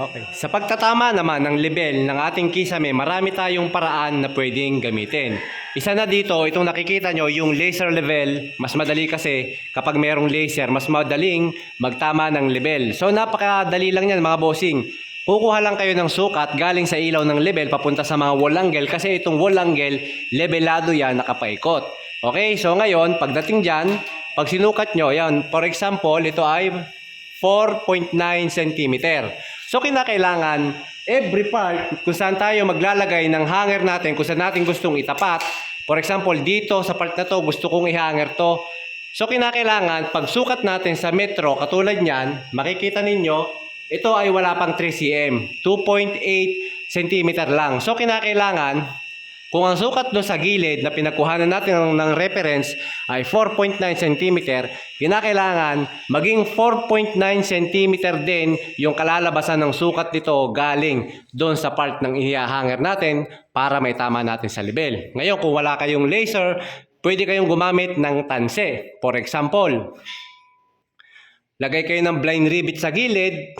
Okay. Sa pagtatama naman ng level ng ating kisame, marami tayong paraan na pwedeng gamitin. Isa na dito, itong nakikita nyo, yung laser level, mas madali kasi kapag merong laser, mas madaling magtama ng level. So napakadali lang yan mga bossing. Kukuha lang kayo ng sukat galing sa ilaw ng level papunta sa mga wall angle kasi itong wall angle, levelado yan, nakapaikot. Okay, so ngayon, pagdating dyan, pag sinukat nyo, yan, for example, ito ay 4.9 cm. So kinakailangan every part kung saan tayo maglalagay ng hanger natin, kung saan natin gustong itapat. For example, dito sa part na to gusto kong i-hanger to. So kinakailangan pag sukat natin sa metro katulad niyan, makikita ninyo ito ay wala pang 3 cm, 2.8 cm lang. So kinakailangan kung ang sukat doon sa gilid na pinagkuhanan natin ng, ng reference ay 4.9 cm, kinakailangan maging 4.9 cm din yung kalalabasan ng sukat nito galing doon sa part ng ihahanger natin para may tama natin sa level. Ngayon, kung wala kayong laser, pwede kayong gumamit ng tanse. For example, lagay kayo ng blind rivet sa gilid,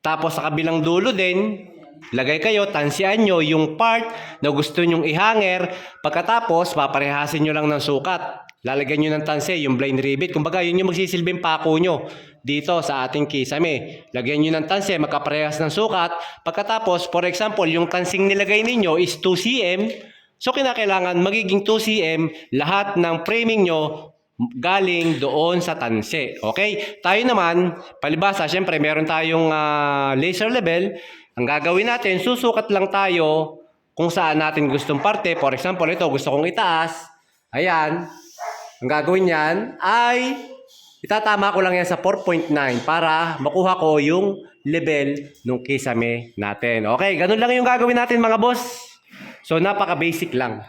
tapos sa kabilang dulo din, lagay kayo, tansian nyo yung part na gusto nyong ihanger. Pagkatapos, paparehasin nyo lang ng sukat. Lalagyan nyo ng tanse, yung blind rivet. Kumbaga, yun yung magsisilbing pako nyo dito sa ating kisame. Lagyan nyo ng tanse, magkaparehas ng sukat. Pagkatapos, for example, yung tansing nilagay ninyo is 2 cm. So, kinakailangan magiging 2 cm lahat ng framing nyo galing doon sa tanse. Okay? Tayo naman, palibasa, syempre meron tayong ah, laser level. Ang gagawin natin, susukat lang tayo kung saan natin gustong parte. For example, ito, gusto kong itaas. Ayan. Ang gagawin niyan ay itatama ko lang yan sa 4.9 para makuha ko yung level ng kisame natin. Okay, ganun lang yung gagawin natin mga boss. So, napaka-basic lang.